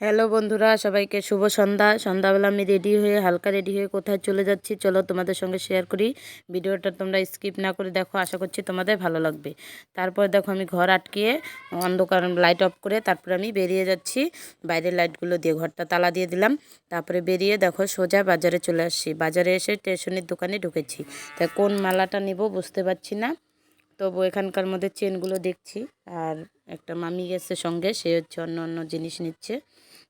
Hello বন্ধুরা, সবাইকে শুভ সন্ধ্যা। সন্ধ্যাবেলা আমি রেডি হয়ে, হালকা রেডি হয়ে কোথায় চলে যাচ্ছি, চলো তোমাদের সঙ্গে শেয়ার করি। ভিডিওটা তোমরা স্কিপ না করে দেখো, আশা করছি তোমাদের ভালো লাগবে। তারপর দেখো আমি ঘর আটকিয়ে, অন্ধকার লাইট অফ করে তারপরে আমি বেরিয়ে যাচ্ছি। বাইরের লাইটগুলো দিয়ে ঘরটা তালা দিয়ে দিলাম। তারপরে বেরিয়ে দেখো সোজা বাজারে চলে আসছি। বাজারে এসে স্টেশনের দোকানে ঢুকেছি। তাই কোন মালাটা নেব বুঝতে পারছি না। তবু এখানকার মধ্যে চেনগুলো দেখছি। আর একটা মামি গেছে সঙ্গে, সে হচ্ছে অন্য অন্য জিনিস নিচ্ছে।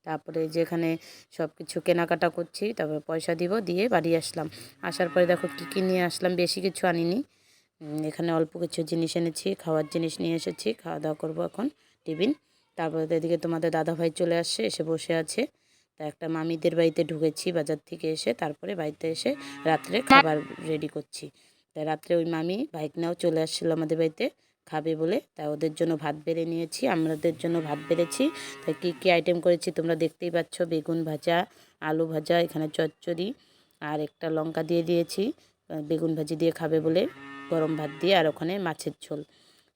তারপরে যেখানে সব কিছু কেনাকাটা করছি, তারপরে পয়সা দিব, দিয়ে বাড়ি আসলাম। আসার পরে দেখো কী কী নিয়ে আসলাম, বেশি কিছু আনিনি। এখানে অল্প কিছু জিনিস এনেছি, খাওয়ার জিনিস নিয়ে এসেছি, খাওয়া দাওয়া করব এখন, টিফিন। তারপরে এদিকে তোমাদের দাদাভাই চলে আসছে, এসে বসে আছে। তা একটা মামিদের বাড়িতে ঢুকেছি বাজার থেকে এসে, তারপরে বাড়িতে এসে রাত্রে খাবার রেডি করছি। তাই রাত্রে ওই মামি বাইক নাও চলে আসছিল আমাদের বাড়িতে খাবে বলে। তাই ওদের জন্য ভাত বেড়ে নিয়েছি আমাদের জন্য ভাত বেড়েছি। তাই কী কী আইটেম করেছি তোমরা দেখতেই পাচ্ছ, বেগুন ভাজা, আলু ভাজা, এখানে চচ্চড়ি আর একটা লঙ্কা দিয়ে দিয়েছি। বেগুন ভাজি দিয়ে খাবে বলে গরম ভাত দিয়ে আর ওখানে মাছের ঝোল।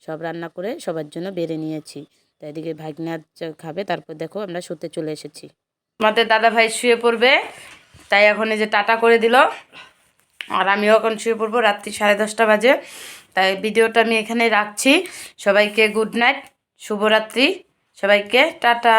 সব রান্না করে সবার জন্য বেড়ে নিয়েছি। তাই এদিকে ভাগনা খাবে, তারপর দেখো আমরা শুতে চলে এসেছি। আমাদের দাদা ভাই শুয়ে পড়বে, তাই এখন এই যে টাটা করে দিল। আর আমিও এখন শুয়ে পড়ব রাত্রি সাড়ে দশটা বাজে। তাই ভিডিওটা আমি এখানে রাখছি। সবাইকে গুড নাইট শুভরাত্রি। সবাইকে টাটা।